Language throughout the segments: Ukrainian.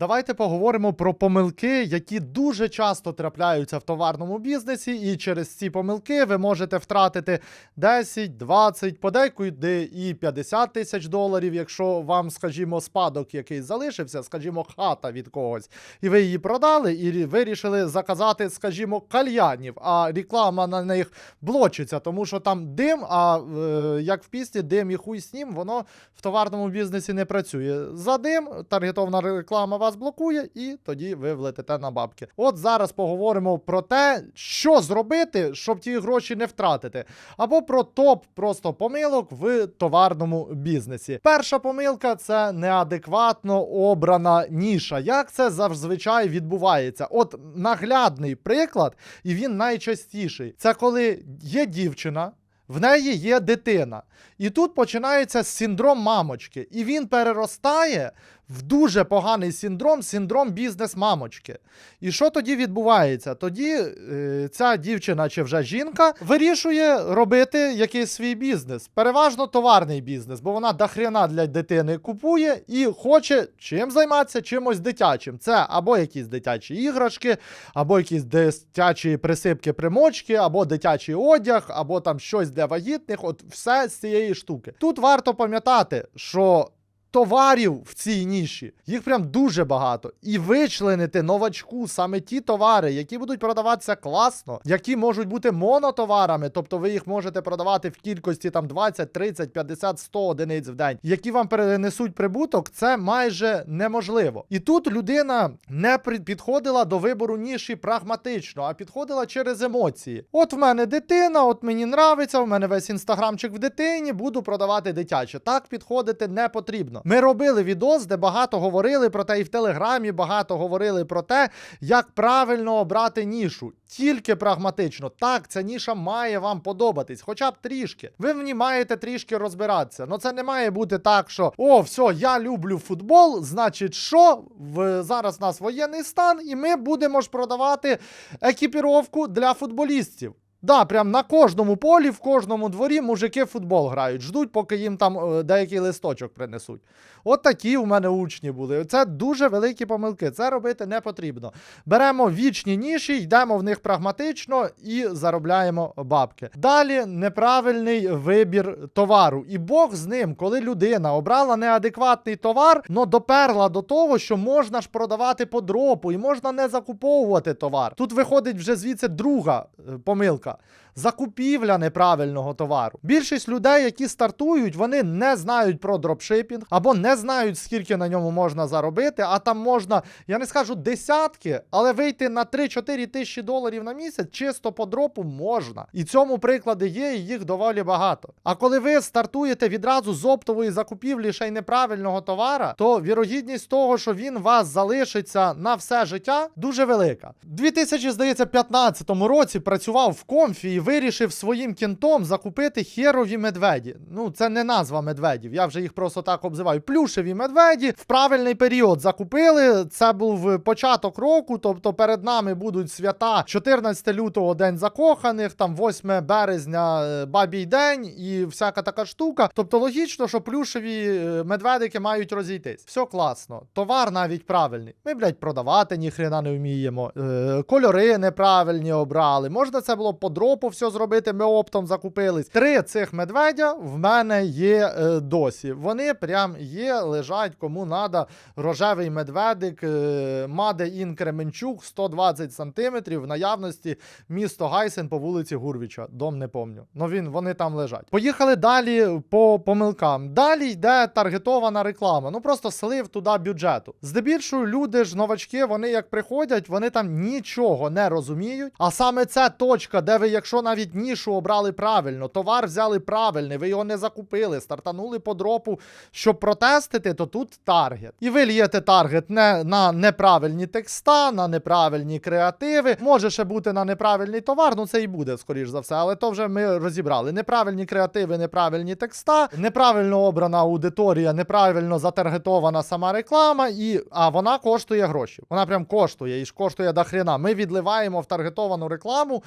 Давайте поговоримо про помилки, які дуже часто трапляються в товарному бізнесі, і через ці помилки ви можете втратити 10, 20, подекуди і 50 тисяч доларів, якщо вам, скажімо, спадок якийсь залишився, скажімо, хата від когось, і ви її продали, і вирішили заказати, скажімо, кальянів, а реклама на них блочиться, тому що там дим, а е, як в пісні, дим і хуй з ним, воно в товарному бізнесі не працює. За дим таргетована реклама вас блокує, і тоді ви влетите на бабки. От зараз поговоримо про те, що зробити, щоб ті гроші не втратити, або про топ просто помилок в товарному бізнесі. Перша помилка це неадекватно обрана ніша. Як це зазвичай відбувається? От наглядний приклад, і він найчастіший. Це коли є дівчина. В неї є дитина. І тут починається синдром мамочки. І він переростає в дуже поганий синдром, синдром бізнес-мамочки. І що тоді відбувається? Тоді е, ця дівчина чи вже жінка вирішує робити якийсь свій бізнес. Переважно товарний бізнес, бо вона дохрена для дитини купує і хоче чим займатися, чимось дитячим. Це або якісь дитячі іграшки, або якісь дитячі присипки примочки, або дитячий одяг, або там щось для вагітних. От все з цієї штуки. Тут варто пам'ятати, що товарів в цій ніші. Їх прям дуже багато. І вичленити новачку саме ті товари, які будуть продаватися класно, які можуть бути монотоварами, тобто ви їх можете продавати в кількості там 20, 30, 50, 100 одиниць в день, які вам перенесуть прибуток, це майже неможливо. І тут людина не підходила до вибору ніші прагматично, а підходила через емоції. От в мене дитина, от мені нравиться, в мене весь інстаграмчик в дитині, буду продавати дитяче. Так підходити не потрібно. Ми робили відос, де багато говорили про те, і в Телеграмі багато говорили про те, як правильно обрати нішу. Тільки прагматично. Так, ця ніша має вам подобатись, хоча б трішки. Ви в ній маєте трішки розбиратися. Ну це не має бути так, що о, все, я люблю футбол, значить, що в зараз у нас воєнний стан, і ми будемо ж продавати екіпіровку для футболістів. Да, прям на кожному полі, в кожному дворі мужики футбол грають, ждуть, поки їм там е, деякий листочок принесуть. От такі у мене учні були. Це дуже великі помилки. Це робити не потрібно. Беремо вічні ніші, йдемо в них прагматично і заробляємо бабки. Далі неправильний вибір товару. І Бог з ним, коли людина обрала неадекватний товар, но доперла до того, що можна ж продавати по дропу і можна не закуповувати товар. Тут виходить вже звідси друга е, помилка. Закупівля неправильного товару. Більшість людей, які стартують, вони не знають про дропшипінг або не знають, скільки на ньому можна заробити. А там можна, я не скажу десятки, але вийти на 3-4 тисячі доларів на місяць чисто по дропу можна. І цьому приклади є, і їх доволі багато. А коли ви стартуєте відразу з оптової закупівлі ще й неправильного товара, то вірогідність того, що він вас залишиться на все життя, дуже велика. У 2015 році працював в комфі вирішив своїм кінтом закупити херові медведі. Ну, це не назва медведів, я вже їх просто так обзиваю. Плюшеві медведі в правильний період закупили. Це був початок року, тобто перед нами будуть свята 14 лютого День закоханих, там 8 березня е, Бабій День і всяка така штука. Тобто логічно, що плюшеві е, медведики мають розійтись. Все класно. Товар навіть правильний. Ми, блядь, продавати ніхрена не вміємо. Е, кольори неправильні обрали. Можна це було по дропу все зробити, ми оптом закупились. Три цих медведя в мене є е, досі. Вони прям є, лежать, кому надо. Рожевий медведик, е, Маде Ін Кременчук, 120 сантиметрів в наявності місто Гайсен по вулиці Гурвіча. Дом не помню. Ну він вони там лежать. Поїхали далі по помилкам. Далі йде таргетована реклама. Ну просто слив туди бюджету. Здебільшого люди ж новачки, вони як приходять, вони там нічого не розуміють. А саме це точка, де ви, якщо навіть нішу обрали правильно, товар взяли правильний, ви його не закупили, стартанули по дропу, щоб протестити, то тут таргет. І ви лієте таргет не на неправильні текста, на неправильні креативи. Може ще бути на неправильний товар, ну це і буде, скоріш за все, але то вже ми розібрали. Неправильні креативи, неправильні текста, неправильно обрана аудиторія, неправильно затаргетована сама реклама, і а вона коштує гроші. Вона прям коштує і ж коштує до хрена. Ми відливаємо в таргетовану рекламу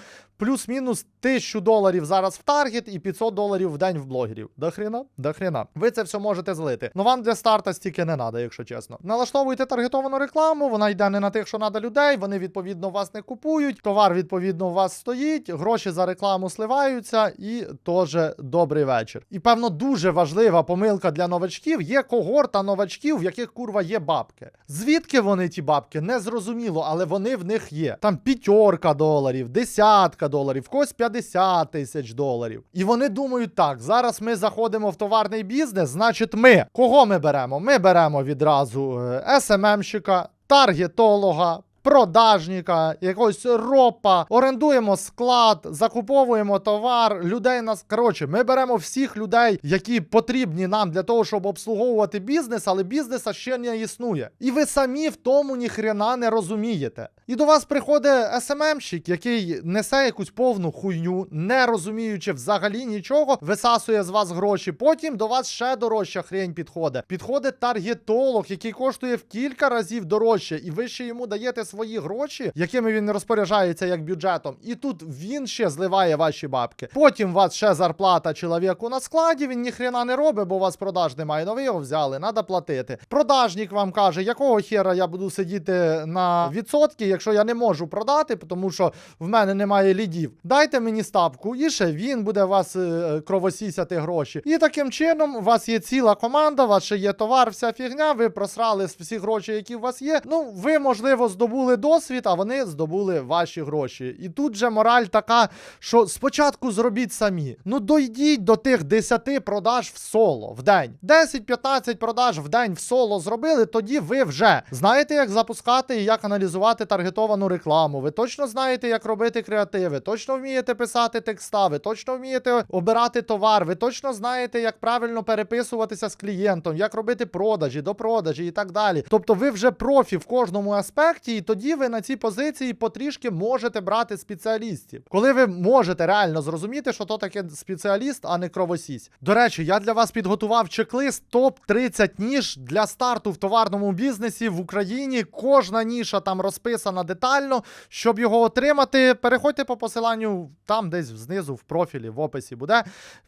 плюс 1000 доларів зараз в таргет і 500 доларів в день в блогерів. До хрена? До хрена. Ви це все можете злити. Ну вам для старта стільки не треба, якщо чесно. Налаштовуйте таргетовану рекламу, вона йде не на тих, що треба людей, вони відповідно вас не купують, товар відповідно у вас стоїть, гроші за рекламу сливаються, і теж добрий вечір. І певно, дуже важлива помилка для новачків є когорта новачків, в яких курва є бабки. Звідки вони ті бабки? Не зрозуміло, але вони в них є. Там п'ятерка доларів, десятка доларів, когось 50 тисяч доларів. І вони думають так: зараз ми заходимо в товарний бізнес, значить, ми кого ми беремо? Ми беремо відразу е, СММщика, таргетолога. Продажника, якогось ропа, орендуємо склад, закуповуємо товар, людей нас. Коротше, ми беремо всіх людей, які потрібні нам для того, щоб обслуговувати бізнес, але бізнеса ще не існує. І ви самі в тому ніхрена не розумієте. І до вас приходить СММщик, який несе якусь повну хуйню, не розуміючи взагалі нічого, висасує з вас гроші. Потім до вас ще дорожча хрень підходить. Підходить таргетолог, який коштує в кілька разів дорожче, і ви ще йому даєте свої гроші, якими він розпоряджається як бюджетом. І тут він ще зливає ваші бабки. Потім у вас ще зарплата чоловіку на складі. Він ніхрена не робить, бо у вас продаж немає. Ну ви його взяли, треба платити. Продажник вам каже, якого хера я буду сидіти на відсотки, якщо я не можу продати, тому що в мене немає лідів. Дайте мені ставку, і ще він буде вас е, кровосісяти гроші. І таким чином у вас є ціла команда, у вас ще є товар, вся фігня. Ви просрали всі гроші, які у вас є. Ну, ви, можливо, здобули досвід, а вони здобули ваші гроші. І тут же мораль така, що спочатку зробіть самі. Ну, дойдіть до тих 10 продаж в соло в день. 10-15 продаж в день в соло зробили, тоді ви вже знаєте, як запускати і як аналізувати таргетовану рекламу. Ви точно знаєте, як робити креативи, точно вмієте писати текста, ви точно вмієте обирати товар, ви точно знаєте, як правильно переписуватися з клієнтом, як робити продажі, до продажі і так далі. Тобто ви вже профі в кожному аспекті, і тоді ви на цій позиції потрішки можете брати спеціалістів. Коли ви можете реально зрозуміти, що то таке спеціаліст, а не кровосісь. До речі, я для вас підготував чек-лист топ 30 ніж для старту в товарному бізнесі в Україні. Кожна ніша там розписана детально. Щоб його отримати, переходьте по посиланню там, десь знизу, в профілі, в описі буде.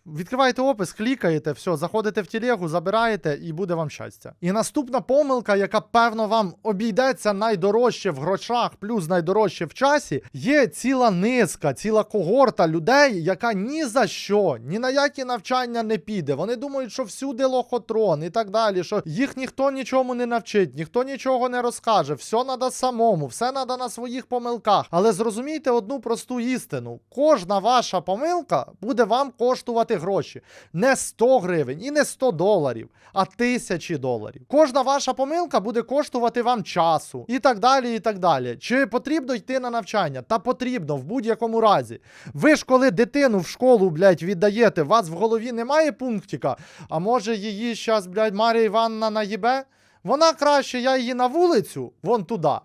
Відкриваєте опис, клікаєте, все, заходите в телегу, забираєте, і буде вам щастя. І наступна помилка, яка певно вам обійдеться найдорожче в грошах, плюс найдорожче в часі, є ціла низка, ціла когорта людей, яка ні за що, ні на які навчання не піде. Вони думають, що всюди лохотрон і так далі, що їх ніхто нічому не навчить, ніхто нічого не розкаже, все треба самому, все треба на своїх помилках. Але зрозумійте одну просту істину: кожна ваша помилка буде вам коштувати гроші. Не 100 гривень і не 100 доларів, а тисячі доларів. Кожна ваша помилка буде коштувати вам часу і так далі. І так далі. Чи потрібно йти на навчання? Та потрібно в будь-якому разі. Ви ж коли дитину в школу, блядь, віддаєте, у вас в голові немає пунктика, а може її щас, блядь, Марія Івановна наїбе? Вона краще, я її на вулицю, вон туди.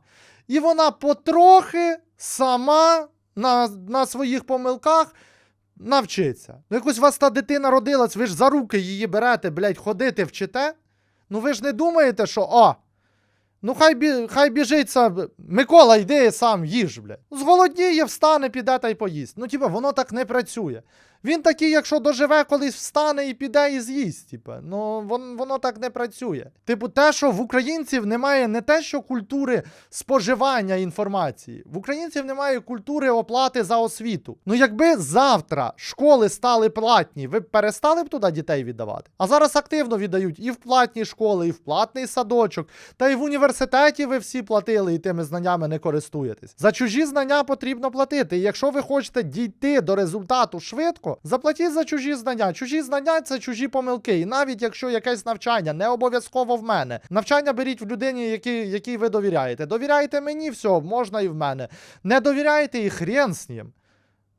І вона потрохи сама на, на своїх помилках навчиться. Ну, якось вас та дитина родилась, ви ж за руки її берете, блядь, ходити вчите. Ну ви ж не думаєте, що о, ну хай, бі, хай біжить сам. Микола, йди сам їж, блядь. Зголодніє, встане, піде та й поїсть. Ну, типа, воно так не працює. Він такий, якщо доживе, колись встане і піде і з'їсть. Типа, ну вон, воно так не працює. Типу, те, що в українців немає не те, що культури споживання інформації, в українців немає культури оплати за освіту. Ну, якби завтра школи стали платні, ви б перестали б туди дітей віддавати. А зараз активно віддають і в платні школи, і в платний садочок, та й в університеті ви всі платили і тими знаннями не користуєтесь. За чужі знання потрібно платити. І якщо ви хочете дійти до результату швидко, заплатіть за чужі знання. Чужі знання це чужі помилки. І навіть якщо якесь навчання не обов'язково в мене, навчання беріть в людині, якій, якій ви довіряєте. Довіряєте мені, все, можна і в мене. Не довіряєте і хрен з ним.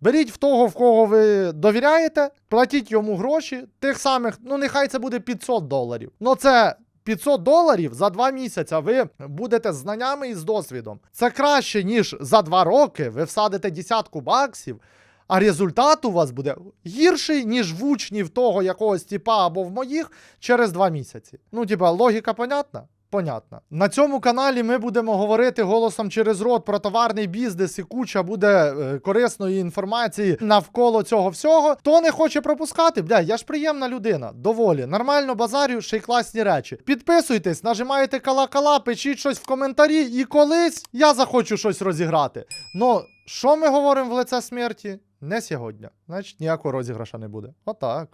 Беріть в того, в кого ви довіряєте, платіть йому гроші, тих самих, ну нехай це буде 500 доларів. Ну це 500 доларів за 2 місяці ви будете з знаннями і з досвідом. Це краще, ніж за 2 роки ви всадите десятку баксів, а результат у вас буде гірший, ніж в учнів того якогось типа або в моїх через 2 місяці. Ну, типа, логіка понятна? Понятна. На цьому каналі ми будемо говорити голосом через рот про товарний бізнес і куча буде е, корисної інформації навколо цього всього. Хто не хоче пропускати, бля, я ж приємна людина, доволі. Нормально базарю, ще й класні речі. Підписуйтесь, нажимайте кала-кала, пишіть щось в коментарі, і колись я захочу щось розіграти. Ну, що ми говоримо в лице смерті? Не сьогодні. Значить, ніякого розіграша не буде. Отак.